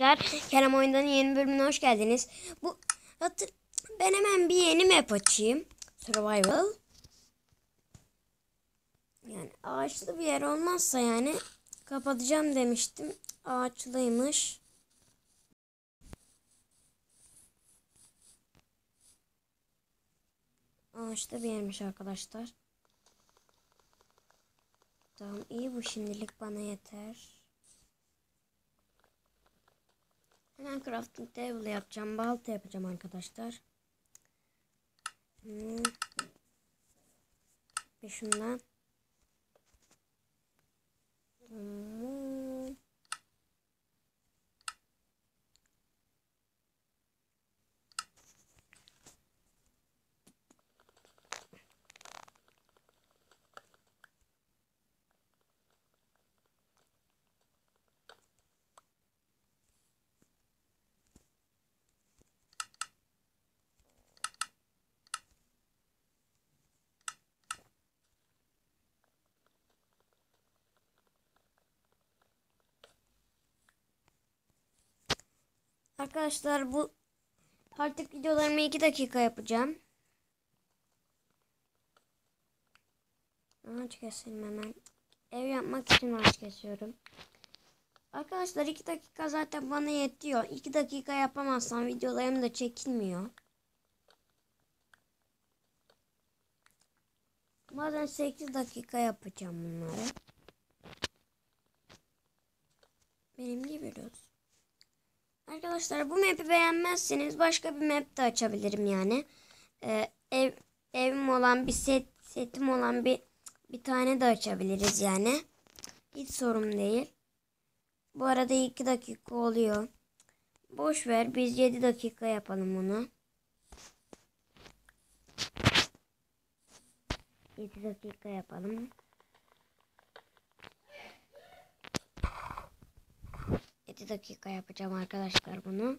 Arkadaşlar Kerem Oyundan yeni bölümüne hoş geldiniz. Bu hatır, ben hemen bir yeni map açayım. Survival. Yani ağaçlı bir yer olmazsa yani kapatacağım demiştim. Ağaçlıymış. Ağaçlı bir yermiş arkadaşlar. Tamam iyi bu şimdilik bana yeter. Hemen crafting table yapacağım. Balta yapacağım arkadaşlar. Hmm. Ve şundan. Hmm. Arkadaşlar bu artık videolarımı 2 dakika yapacağım. Ağaç keselim hemen. Ev yapmak için ağaç kesiyorum. Arkadaşlar 2 dakika zaten bana yetiyor. 2 dakika yapamazsam videolarım da çekilmiyor. Bazen 8 dakika yapacağım bunları. Benim gibi biliyorsun. Arkadaşlar bu map'i beğenmezseniz başka bir map de açabilirim yani. Ee, ev evim olan bir set setim olan bir bir tane de açabiliriz yani. Hiç sorun değil. Bu arada 2 dakika oluyor. Boş ver biz 7 dakika yapalım bunu. 7 dakika yapalım. 7 dakika yapacağım arkadaşlar bunu.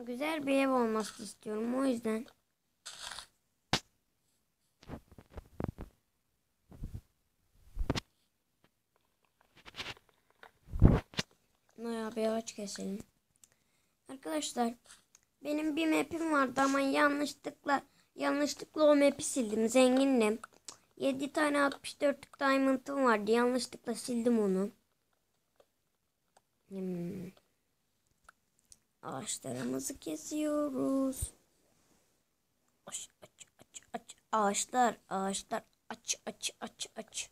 Güzel bir ev olması istiyorum o yüzden. Bayağı bir ağaç keselim. Arkadaşlar benim bir map'im vardı ama yanlışlıkla yanlışlıkla o map'i sildim. Zengindim. 7 tane 64'lük diamond'ım vardı. Yanlışlıkla sildim onu. Hmm. Ağaçlarımızı kesiyoruz. Aç aç aç aç. Ağaçlar ağaçlar aç aç aç aç.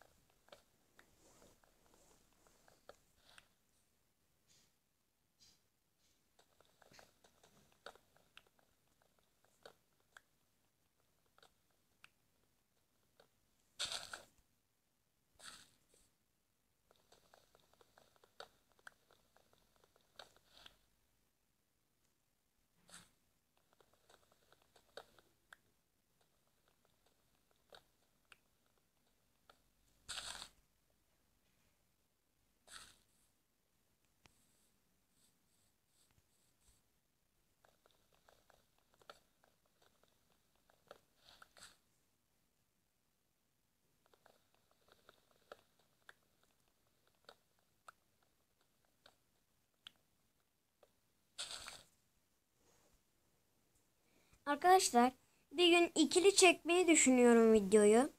Arkadaşlar bir gün ikili çekmeyi düşünüyorum videoyu.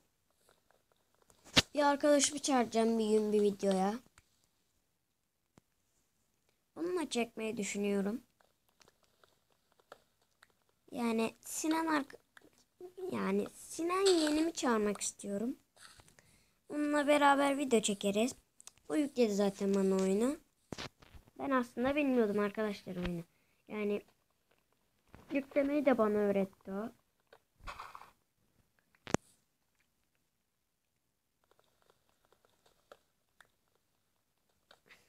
Bir arkadaşımı çağıracağım bir gün bir videoya. Onunla çekmeyi düşünüyorum. Yani Sinan arka yani Sinan yeğenimi çağırmak istiyorum. Onunla beraber video çekeriz. O yükledi zaten bana oyunu. Ben aslında bilmiyordum arkadaşlar oyunu. Yani Yüklemeyi de bana öğretti o.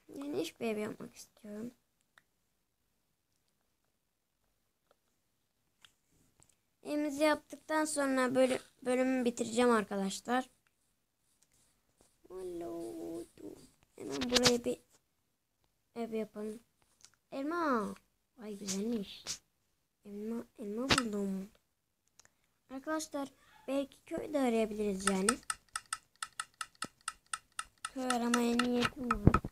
Geniş bir ev yapmak istiyorum. Evimizi yaptıktan sonra bölüm, bölümü bitireceğim arkadaşlar. Hemen buraya bir ev yapalım. Elma. Ay güzelmiş. Elma, elma buldum. Arkadaşlar belki köyde arayabiliriz yani. köy aramaya niyetim var.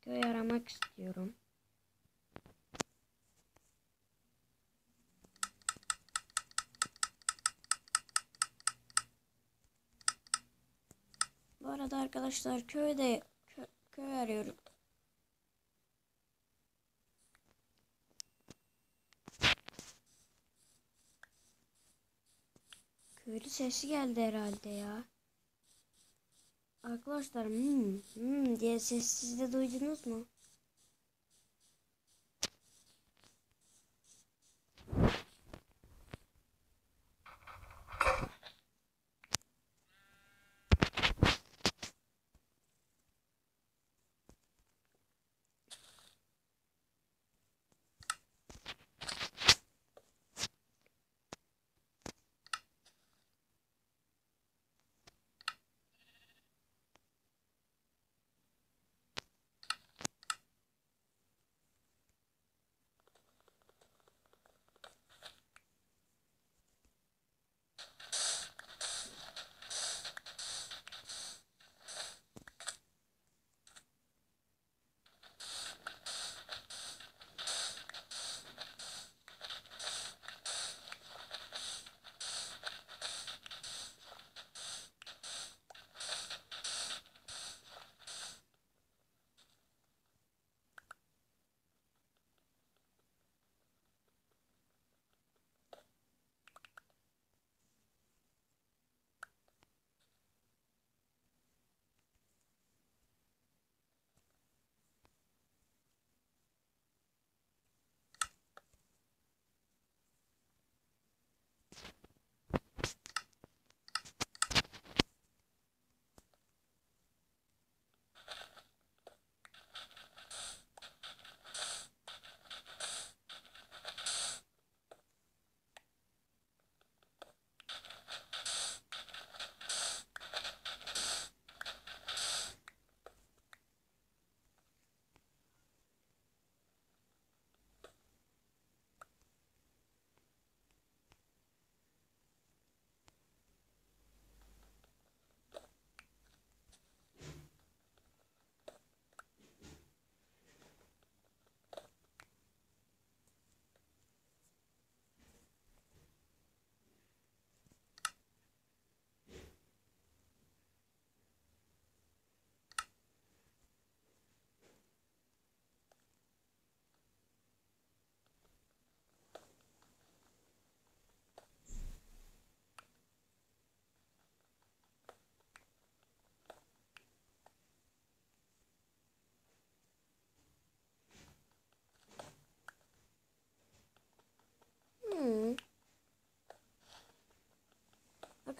Köy aramak istiyorum. Bu arada arkadaşlar köyde kö- köy arıyorum. Köylü sesi geldi herhalde ya. Arkadaşlar hmm, hmm diye ses siz de duydunuz mu?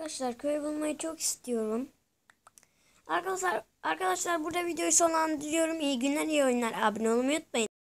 Arkadaşlar köy bulmayı çok istiyorum. Arkadaşlar arkadaşlar burada videoyu sonlandırıyorum. İyi günler, iyi oyunlar. Abone olmayı unutmayın.